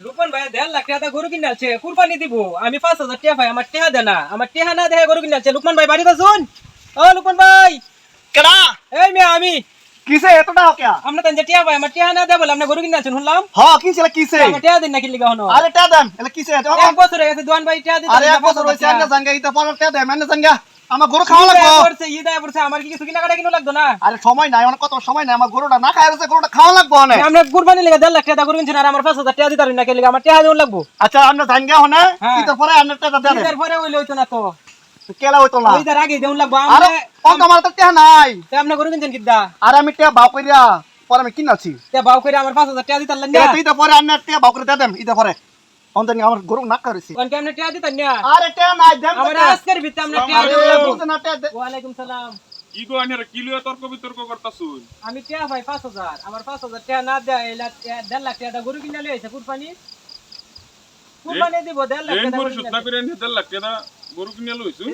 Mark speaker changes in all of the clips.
Speaker 1: লুকমান ভাই দেড় লাখ টাকা গরু কিনে আছে কুরবানি দিব। আমি পাঁচ হাজার টাকা ভাই আমার টেহা দেনা আমার টেহা না দেখে গরু কিনে আছে লুকমান ভাই বাড়িতে শুন ও লুকমান ভাই।
Speaker 2: কেডা?
Speaker 1: এই মেয়ে আমি।
Speaker 2: কিসে? এতটা কেয়া
Speaker 1: আপনার তাই টেহা ভাই আমার টেহা না দেয় বলে আপনি গরু কিনে আছেন শুনলাম?
Speaker 2: হ কিনছিল কিসে?
Speaker 1: আমার টেহা দিন না কিনলে হনো
Speaker 2: আরে টা দেন। এলে কিসে?
Speaker 1: এক বছর হয়ে গেছে দোয়ান ভাই টেহা দিতে
Speaker 2: আরে এক বছর হইছে এনে জাঙ্গা ইতা পর টা দেন এনে জাঙ্গা। আমার গরু খাওয়া লাগবো।
Speaker 1: আমার কি কিছু কিনা কাটা কিনো লাগতো না?
Speaker 2: আরে সময় নাই অনেক কত সময় নাই আমার গরুটা না খায় আছে গরুটা খাওয়া লাগবো অনেক।
Speaker 1: আমরা কুরবানি লেগে দেড় লাখ টাকা আর আমার টাকা না কেলে আমার লাগবো।
Speaker 2: আচ্ছা আমরা জাঙ্গা হনে
Speaker 1: হ্যাঁ।
Speaker 2: পরে দেন
Speaker 1: না তো।
Speaker 2: কেলা হইতো না।
Speaker 1: ঈদের আগে দেউন লাগবো
Speaker 2: আরে
Speaker 1: আমরা
Speaker 2: কত আমার তো নাই।
Speaker 1: আপনি গরু কিনছেন কিদ্দা?
Speaker 2: আরে আমি টা বাউ কইরা পরে আমি কিনাছি।
Speaker 1: তে বাউ করে আমার পাঁচ হাজার টাকা দিতে পারলেন না।
Speaker 2: এটা ইতা পরে আনে টা বাউ করে দেন পরে। অন্তনি আমার গরু না করেছি
Speaker 1: কোন কেমনে টাকা দিতেন না?
Speaker 2: আরে টা নাই দেন
Speaker 1: আমার আজকের ভিতরে আমরা টাকা
Speaker 2: আরে
Speaker 1: দেওয়া
Speaker 2: না টা দে-
Speaker 1: ওয়ালাইকুম সালাম।
Speaker 3: কি গো আনিরা কি লইয়া তর্ক বিতর্ক করতাছুন?
Speaker 1: আমি টাকা ভাই পাঁচ হাজার। আমার পাঁচ হাজার টাকা না দেয় এলা লাখ টাকা গরু কিনে লইছে কুরবানি। কুরবানি দিব দেড় লাখ
Speaker 3: রেন
Speaker 1: টাকা গরু
Speaker 3: না করে এনে দেড় লাখ টাকা গরু কিনে লইছু?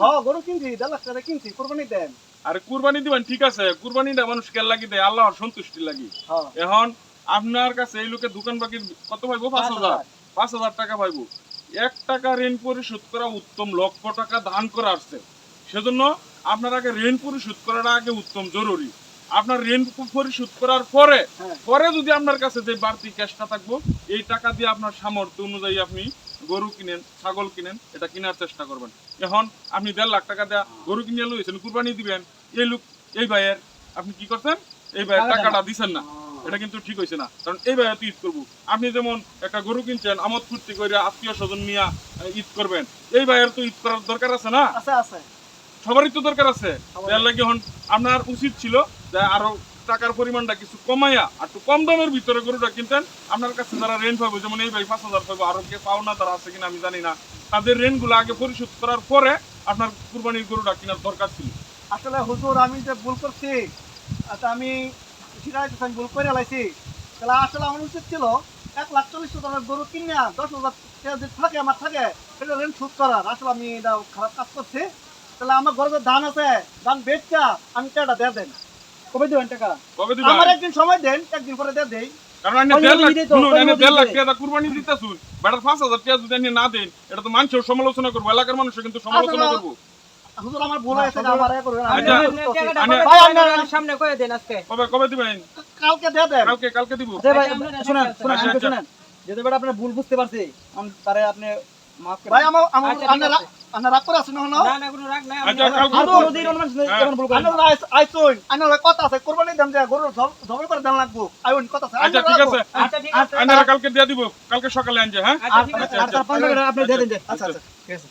Speaker 2: হ গরু কিনছি দেড় লাখ টাকা কিনছি কোরবানি দেন।
Speaker 3: আরে কুরবানি দিবেন ঠিক আছে। কুরবানিটা মানুষ কেল লাগি দেয় আল্লাহর সন্তুষ্টি লাগি।
Speaker 2: হ্যাঁ।
Speaker 3: এখন আপনার কাছে এই লোকে দোকান বাকি কত পাইবো? পাঁচ হাজার। পাঁচ হাজার টাকা পাইবো। এক টাকা ঋণ পরিশোধ করা উত্তম লক্ষ টাকা দান করা আসছে। সেজন্য আপনার আগে ঋণ পরিশোধ করাটা আগে উত্তম জরুরি। আপনার ঋণ পরিশোধ করার পরে
Speaker 2: হ্যাঁ।
Speaker 3: পরে যদি আপনার কাছে যে বাড়তি ক্যাশটা থাকব এই টাকা দিয়ে আপনার সামর্থ্য অনুযায়ী আপনি গরু কিনেন ছাগল কিনেন এটা কেনার চেষ্টা করবেন। এখন আপনি দেড় লাখ টাকা দেয়া গরু কিনে লইছেন কুরবানি দিবেন এই লোক এই ভাইয়ের আপনি কি করছেন? এই ভাইয়ের টাকাটা দিচ্ছেন না। এটা কিন্তু ঠিক হয়েছে না। কারণ এই ভাইয়া তো ঈদ করব। আপনি যেমন একটা গরু কিনছেন আমোদ ফুর্তি করে আত্মীয় স্বজন নিয়ে ঈদ করবেন। এই ভাইয়ের তো ঈদ করার দরকার আছে না?
Speaker 2: আছে আছে।
Speaker 3: সবারই তো দরকার আছে। লাগে আপনার উচিত ছিল যে আরও টাকার পরিমাণটা কিছু কমাইয়া আর একটু কম দামের ভিতরে গরুটা কিনতেন। আপনার কাছে যারা রেন্ট পাবো যেমন এই ভাই পাঁচ হাজার পাবো আরও কে পাও না তারা আছে কিনা আমি জানি না। তাদের রেন্টগুলো আগে পরিশোধ করার পরে আপনার কুরবানির গরুটা কেনার দরকার ছিল।
Speaker 2: আসলে হুজুর আমি যে ভুল করছি আচ্ছা আমি আমি ভুল করে লাইছি। তাহলে আসলে আমার উচিত ছিল এক লাখ চল্লিশ হাজার গরু কিনে দশ হাজার থাকে আমার থাকে ঋণ শোধ করার। আসলে আমি এটা খারাপ কাজ করছি। তাহলে আমার ঘরে ধান আছে ধান বেচটা আমি দিয়ে দেন কবে দেবেন টাকা?
Speaker 3: কবে দিবেন?
Speaker 2: আমার একদিন সময় দেন একদিন পরে দিয়ে দেই।
Speaker 3: কারণ আমি দেড় লাখ শুনুন, আমি দেড় লাখ টাকা কুরবানি দিতেছুন। বেটার পাঁচ হাজার টাকা যদি না দেন এটা তো মানুষের সমালোচনা করব এলাকার মানুষের কিন্তু সমালোচনা করব।
Speaker 2: হুজুর আমার ভুল হয়েছে আমার এ করবেন, আমি
Speaker 3: আচ্ছা।
Speaker 2: ভুল
Speaker 1: আপনি
Speaker 2: করছি।
Speaker 1: টাকাটা
Speaker 3: আমি-
Speaker 1: কবে
Speaker 2: ভাই, আপনার-
Speaker 1: সামনে কয়ে দেন আজকে
Speaker 3: কবে কবে দিবেন
Speaker 2: কালকে দিয়ে দেন
Speaker 3: কালকে কালকে দিব
Speaker 4: যে ভাই
Speaker 1: আচ্ছা,
Speaker 4: শুনেন শুনেন
Speaker 3: আচ্ছা,
Speaker 4: আমাকে
Speaker 3: আচ্ছা।
Speaker 4: শুনেন যেহেতু বেটা আপনার ভুল বুঝতে পারছি তারে আপনি মাফ করে
Speaker 2: ভাই আমার আমার
Speaker 1: আচ্ছা,
Speaker 2: আপনার রাগ করে আছেন না
Speaker 1: না না কোনো রাগ নাই
Speaker 3: আচ্ছা, কালকে
Speaker 4: আর
Speaker 3: দিব।
Speaker 4: কোনোদিন অনুমান শুনে
Speaker 3: হ্যাঁ।
Speaker 4: এমন ভুল করেন না।
Speaker 2: আইনুল আইসুন কথা আছে কোরবানি দাম যে গরু জবাই করে দাম লাগবো আইন কথা আছে
Speaker 3: আচ্ছা ঠিক আছে
Speaker 1: আচ্ছা ঠিক আছে
Speaker 3: আপনারা কালকে দিয়ে দিব কালকে সকালে আনছে হ্যাঁ
Speaker 1: আচ্ছা
Speaker 4: আপনি দিয়ে দিন
Speaker 2: আচ্ছা আচ্ছা
Speaker 4: ঠিক আছে